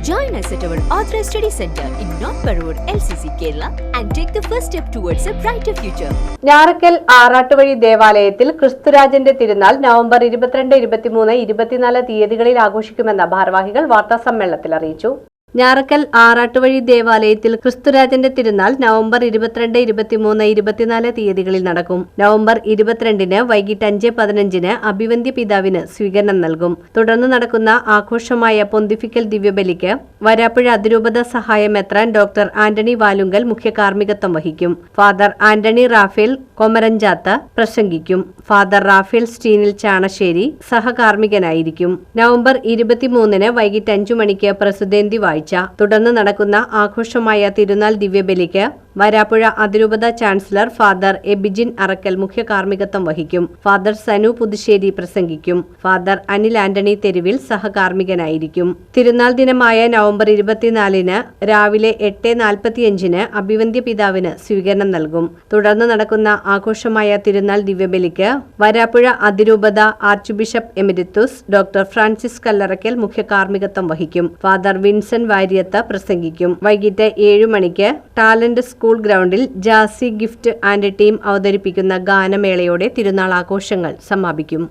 Join us at our Authorized Study Center in North Parur, LCC, Kerala, and take the first step towards a brighter future. Njarakkal Arattuvazhi ദേവാലയത്തിൽ ക്രിസ്തുരാജന്റെ തിരുനാൾ November ഇരുപത്തിരണ്ട് ഇരുപത്തിമൂന്ന് ഇരുപത്തിനാല് തീയതികളിൽ ആഘോഷിക്കുമെന്ന ഭാരവാഹികൾ വാർത്താസമ്മേളനത്തിൽ അറിയിച്ചു ഞാറക്കൽ ആറാട്ടുവഴി ദേവാലയത്തിൽ ക്രിസ്തുരാജന്റെ തിരുനാൾ നവംബർ ഇരുപത്തിരണ്ട് ഇരുപത്തിമൂന്ന് ഇരുപത്തിനാല് തീയതികളിൽ നടക്കും. നവംബർ ഇരുപത്തിരണ്ടിന് വൈകിട്ട് അഞ്ച് പതിനഞ്ചിന് അഭിവന്ദ്യ പിതാവിന് സ്വീകരണം നൽകും. തുടർന്ന് നടക്കുന്ന ആഘോഷമായ പൊന്തിഫിക്കൽ ദിവ്യബലിക്ക് വരാപ്പുഴ അതിരൂപത സഹായം എത്രാൻ ഡോക്ടർ ആന്റണി വാലുങ്കൽ മുഖ്യ കാർമ്മികത്വം വഹിക്കും. ഫാദർ ആന്റണി റാഫേൽ കൊമരഞ്ചാത്ത പ്രസംഗിക്കും. ഫാദർ റാഫേൽ സ്റ്റീനിൽ ചാണശ്ശേരി സഹകാർമ്മികനായിരിക്കും. നവംബർ ഇരുപത്തിമൂന്നിന് വൈകിട്ട് അഞ്ചു മണിക്ക് പ്രസുദേന്തി വാഴ്ച തുടർന്ന് നടക്കുന്ന ആഘോഷമായ തിരുനാൾ ദിവ്യബലിക്ക് വരാപ്പുഴ അതിരൂപത ചാൻസലർ ഫാദർ എബിജിൻ അറക്കൽ മുഖ്യ കാർമ്മികത്വം വഹിക്കും. ഫാദർ സനു പുതുശ്ശേരി പ്രസംഗിക്കും. ഫാദർ അനിൽ ആന്റണി തെരുവിൽ സഹകാർമ്മികനായിരിക്കും. തിരുനാൾ ദിനമായ നവംബർ ഇരുപത്തിനാലിന് രാവിലെ എട്ട് നാൽപ്പത്തിയഞ്ചിന് അഭിവന്ധ്യ പിതാവിന് സ്വീകരണം നൽകും. തുടർന്ന് നടക്കുന്ന ആഘോഷമായ തിരുനാൾ ദിവ്യബലിക്ക് വരാപ്പുഴ അതിരൂപത archbishop emeritus doctor Francis Kallarakkal മുഖ്യ കാർമ്മികത്വം വഹിക്കും. ഫാദർ വിൻസൻ വാര്യത്ത് പ്രസംഗിക്കും. വൈകിട്ട് ഏഴു മണിക്ക് ടാലന്റ് സ്കൂൾ ഗ്രൗണ്ടിൽ ജാസി ഗിഫ്റ്റ് ആൻഡ് ടീം അവതരിപ്പിക്കുന്ന ഗാനമേളയോടെ തിരുനാൾ ആഘോഷങ്ങൾ സമാപിക്കും.